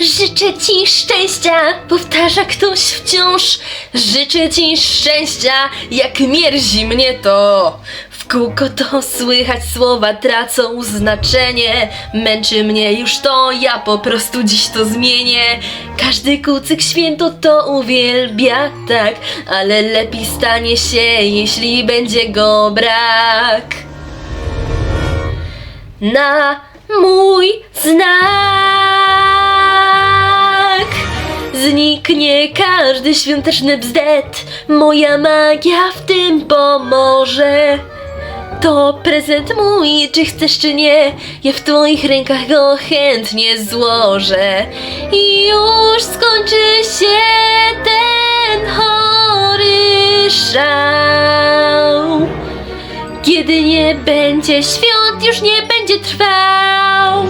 Życzę ci szczęścia, powtarza ktoś wciąż. Życzę ci szczęścia, jak mierzi mnie to. W kółko to słychać słowa tracą znaczenie. Męczy mnie już to, ja po prostu dziś to zmienię. Każdy kucyk święto to uwielbia, tak, ale lepiej stanie się, jeśli będzie go brak na mój znak. Zniknie każdy świąteczny bzdet, moja magia w tym pomoże. To prezent mój, czy chcesz czy nie, ja w twoich rękach go chętnie złożę. I już skończy się ten chory szał. Kiedy nie będzie świąt, już nie będzie trwał.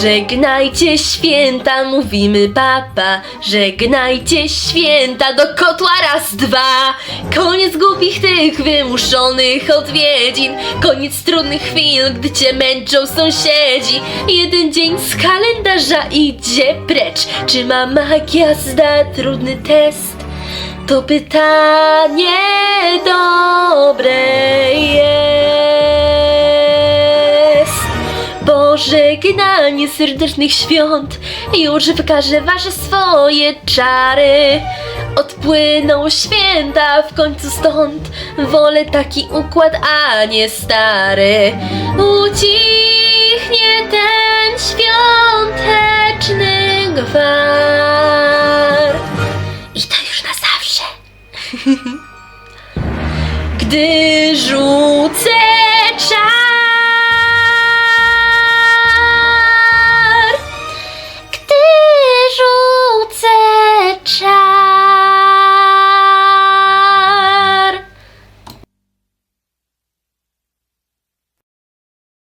Żegnajcie święta, mówimy papa. Żegnajcie święta do kotła raz, dwa. Koniec głupich tych wymuszonych odwiedzin. Koniec trudnych chwil, gdy cię męczą sąsiedzi. Jeden dzień z kalendarza idzie precz. Czy ma magia zda trudny test? To pytanie pożegnanie serdecznych świąt. Już wykaże wasze swoje czary. Odpłyną święta w końcu stąd. Wolę taki układ, a nie stary. Ucichnie ten świąteczny gwar. I to już na zawsze. Gdy rzucę